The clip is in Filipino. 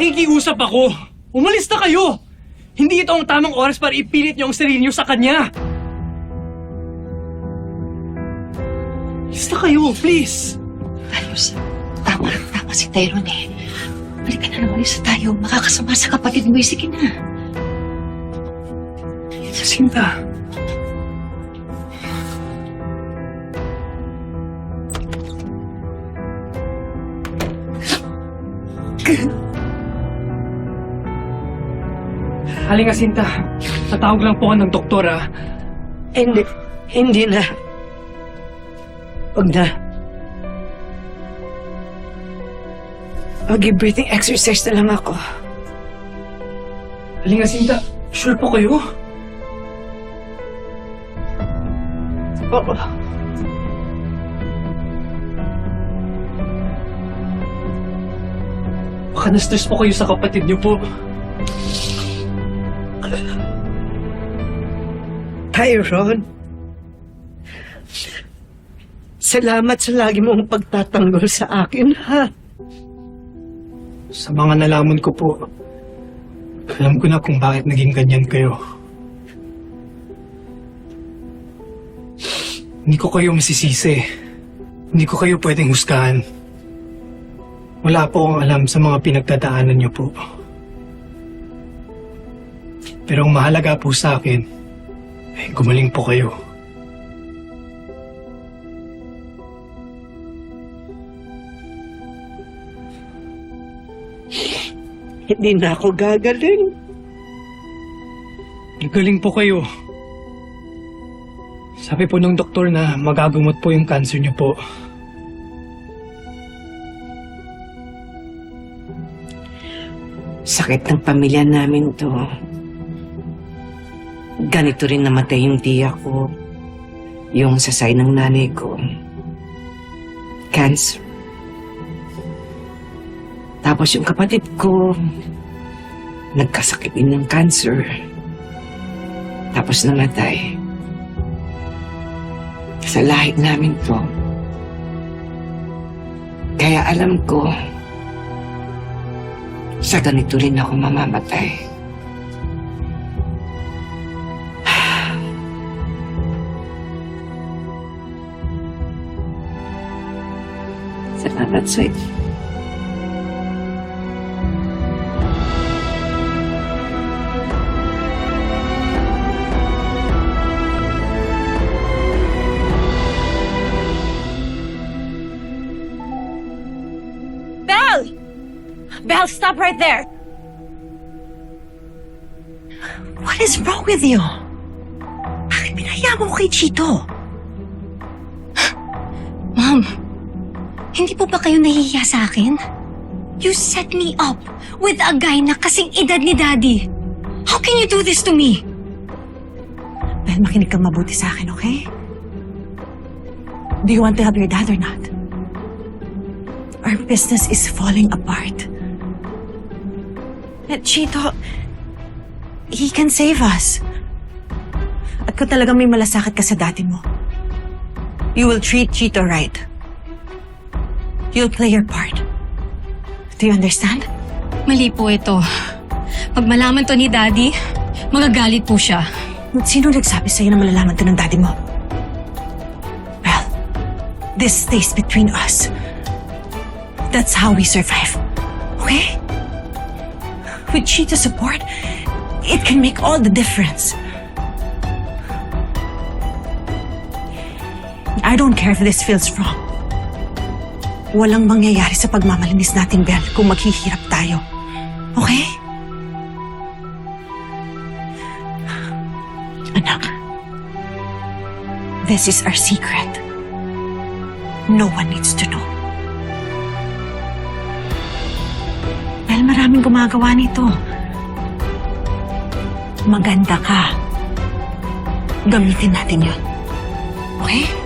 Nakikiusap ako. Umalis na kayo. Hindi ito ang tamang oras para ipilit niyo ang sarili niyo sa kanya. Alis na kayo, please. Ayos. Tama, tama si Tyrone eh. Balik ka na naman sa tayo. Makakasama sa kapatid mo. eh. Sige na. Jacinta. Halika, Sinta. Tatawag lang po ako ng doktor, ah. Hindi, hindi na. Huwag na. Mag-breathing exercise na lang ako. Halika, Sinta. Sure po kayo? Oo. Baka na-stress po kayo sa kapatid niyo po. Tyrone. Salamat sa lagi mong pagtatanggol sa akin, ha? Sa mga nalaman ko po, alam ko na kung bakit naging ganyan kayo. Hindi ko kayo masisisi. Hindi ko kayo pwedeng husgahan. Wala po akong alam sa mga pinagdadaanan niyo po. Pero ang mahalaga po sa akin, ay gumaling po kayo. Hindi na ako gagaling. Galing po kayo. Sabi po ng doktor na magagamot po yung cancer niyo po. Sakit ng pamilya namin to. Ganito rin namatay yung tiya ko. Yung sasay ng nanay ko. Cancer. Tapos yung kapatid ko, nagkasakit din ng cancer. Tapos namatay. Sa lahit namin to. Kaya alam ko, sa ganito rin ako mamamatay. Salamat sa Belle! Belle, stop right there! What is wrong with you? Bakit pinaya mo kay Chito? Mom, hindi po ba kayo nahihiya sa akin? You set me up with a guy na kasing edad ni Daddy. How can you do this to me? Belle, makinig kang mabuti sa akin, okay? Do you want to help your dad or not? Our business is falling apart. But Chito, he can save us. At kung talagang may malasakit ka sa dati mo, you will treat Chito right. You'll play your part. Do you understand? Mali po ito. Pag malaman to ni Daddy, magagalit po siya. Sino nagsabi sa'yo na malalaman to ng daddy mo? Well, this stays between us. That's how we survive. Okay? With Cheetah's support, it can make all the difference. I don't care if this feels wrong. Walang mangyayari sa pagmamalinis natin, Belle, kung maghihirap tayo. Okay? Anak, this is our secret. No one needs to know. Dahil maraming gumagawa nito. Maganda ka. Gamitin natin yon. Okay?